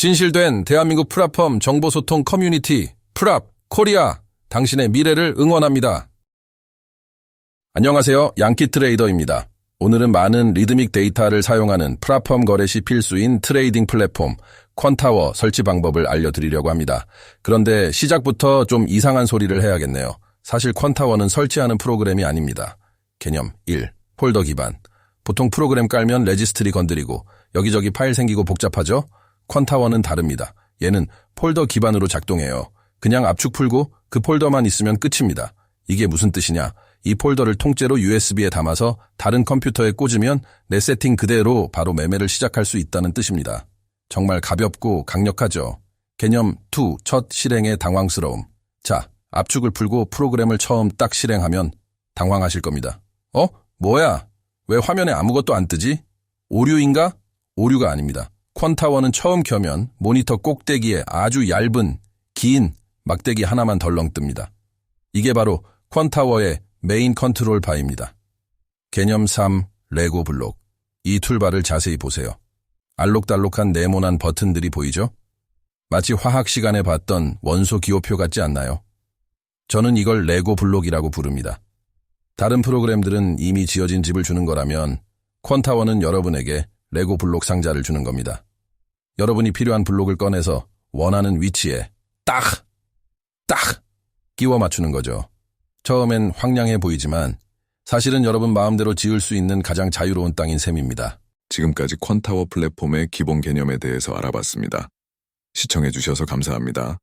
진실된 대한민국 프라펌 정보소통 커뮤니티 프랍 코리아 당신의 미래를 응원합니다. 안녕하세요. 양키 트레이더입니다. 오늘은 많은 리드믹 데이터를 사용하는 프라펌 거래 시 필수인 트레이딩 플랫폼 퀀타워 설치 방법을 알려드리려고 합니다. 그런데 시작부터 좀 이상한 소리를 해야겠네요. 사실 퀀타워는 설치하는 프로그램이 아닙니다. 개념 1. 폴더 기반. 보통 프로그램 깔면 레지스트리 건드리고 여기저기 파일 생기고 복잡하죠? 퀀타워는 다릅니다. 얘는 폴더 기반으로 작동해요. 그냥 압축 풀고 그 폴더만 있으면 끝입니다. 이게 무슨 뜻이냐? 이 폴더를 통째로 USB에 담아서 다른 컴퓨터에 꽂으면 내 세팅 그대로 바로 매매를 시작할 수 있다는 뜻입니다. 정말 가볍고 강력하죠. 개념 2. 첫 실행의 당황스러움. 자, 압축을 풀고 프로그램을 처음 딱 실행하면 당황하실 겁니다. 어? 뭐야? 왜 화면에 아무것도 안 뜨지? 오류인가? 오류가 아닙니다. 퀀타워는 처음 켜면 모니터 꼭대기에 아주 얇은, 긴 막대기 하나만 덜렁 뜹니다. 이게 바로 퀀타워의 메인 컨트롤 바입니다. 개념 3. 레고 블록. 이 툴바를 자세히 보세요. 알록달록한 네모난 버튼들이 보이죠? 마치 화학 시간에 봤던 원소 기호표 같지 않나요? 저는 이걸 레고 블록이라고 부릅니다. 다른 프로그램들은 이미 지어진 집을 주는 거라면 퀀타워는 여러분에게 레고 블록 상자를 주는 겁니다. 여러분이 필요한 블록을 꺼내서 원하는 위치에 딱, 딱 끼워 맞추는 거죠. 처음엔 황량해 보이지만 사실은 여러분 마음대로 지을 수 있는 가장 자유로운 땅인 셈입니다. 지금까지 퀀타워 플랫폼의 기본 개념에 대해서 알아봤습니다. 시청해주셔서 감사합니다.